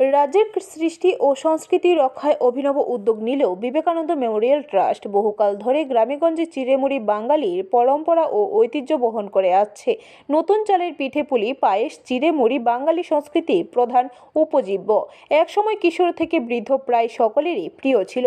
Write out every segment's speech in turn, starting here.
রাজ্যের সৃষ্টি ও সংস্কৃতি রক্ষায় অভিনব উদ্যোগ নিলেও বিবেকানন্দ মেমোরিয়াল ট্রাস্ট বহুকাল ধরে গ্রামেগঞ্জে চিড়েমুড়ি বাঙালির পরম্পরা ও ঐতিহ্য বহন করে আসছে। নতুন চালের পিঠে পুলি, পায়েস, চিড়েমুড়ি, বাঙালি সংস্কৃতির প্রধান উপজীব্য। একসময় কিশোর থেকে বৃদ্ধ প্রায় সকলেরই প্রিয় ছিল।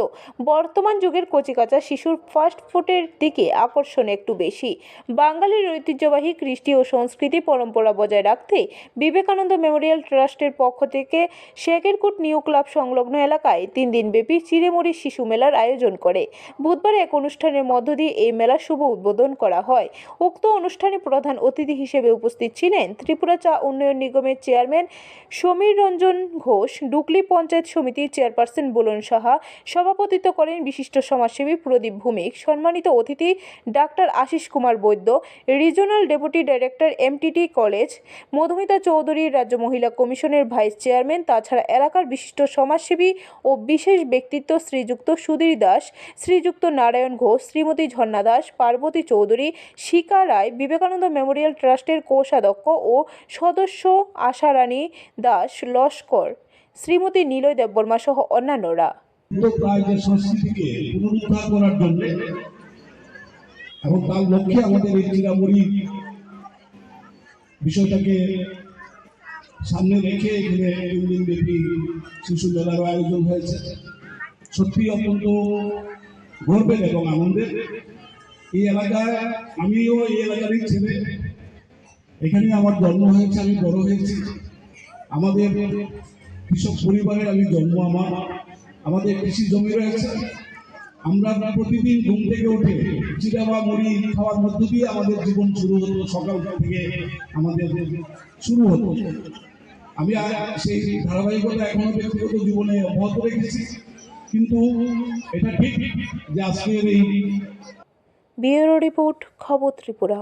বর্তমান যুগের কচিকাচা শিশুর ফাস্ট ফুডের দিকে আকর্ষণ একটু বেশি। বাঙালির ঐতিহ্যবাহী কৃষ্টি ও সংস্কৃতি পরম্পরা বজায় রাখতে বিবেকানন্দ মেমোরিয়াল ট্রাস্টের পক্ষ থেকে শেখেরকুট নিউ ক্লাব সংলগ্ন এলাকায় তিন দিনব্যাপী চিড়েমুড়ি শিশু মেলার আয়োজন করে। বুধবার এক অনুষ্ঠানের মধ্য দিয়ে এই মেলার শুভ উদ্বোধন করা হয়। উক্ত অনুষ্ঠানে প্রধান অতিথি হিসেবে উপস্থিত ছিলেন ত্রিপুরা চা উন্নয়ন নিগমের চেয়ারম্যান সমীর রঞ্জন ঘোষ, ডুকলি পঞ্চায়েত সমিতির চেয়ারপারসন বুলন সাহা, সভাপতিত্ব করেন বিশিষ্ট সমাজসেবী প্রদীপ ভৌমিক, সম্মানিত অতিথি doctor Ashis Kumar Baidya, regional deputy director MTT college, Madhumita Chowdhury, রাজ্য মহিলা কমিশনের ভাইস চেয়ারম্যান তাছাড়া এলাকার বিশিষ্ট সমাজসেবী ও বিশেষ ব্যক্তিত্ব শ্রীযুক্ত সুধীর দাস, শ্রীযুক্ত নারায়ণ ঘোষ, শ্রীমতী ঝর্ণা দাস, পার্বতী চৌধুরী, শিকা রায়, বিবেকানন্দ মেমোরিয়াল ট্রাস্টের কোষাধ্যক্ষ ও সদস্য আশারানী দাস, লস্কর, শ্রীমতী নিলয় দেববর্মা সহ অন্যান্যরা। এবং তার লক্ষ্যে আমাদের এই চিরামুড়ি বিষয়টাকে সামনে রেখে এখানে তিন দিন ব্যাপী শিশু মেলার আয়োজন হয়েছে। সত্যি অত্যন্ত গর্বের এবং আনন্দের। এই এলাকায় আমিও এই এলাকারই ছেলে। এখানে আমার জন্ম হয়েছে, আমি বড় হয়েছি। আমাদের কৃষক পরিবারের আমি জন্ম আমার। আমাদের কৃষি জমি রয়েছে। আমরা প্রতিদিন ঘুম থেকে উঠে চিরা বা মুড়ি খাওয়ার মধ্য দিয়ে আমাদের জীবন শুরু হতো, সকাল থেকে আমাদের শুরু হতো। আমি সেই ধারাবাহিকতা এখনও ব্যক্তিগত জীবনে অব্যাহত রেখেছি। কিন্তু এটা ঠিক যে আজকের এই ব্যুরো রিপোর্ট, খবর ত্রিপুরা।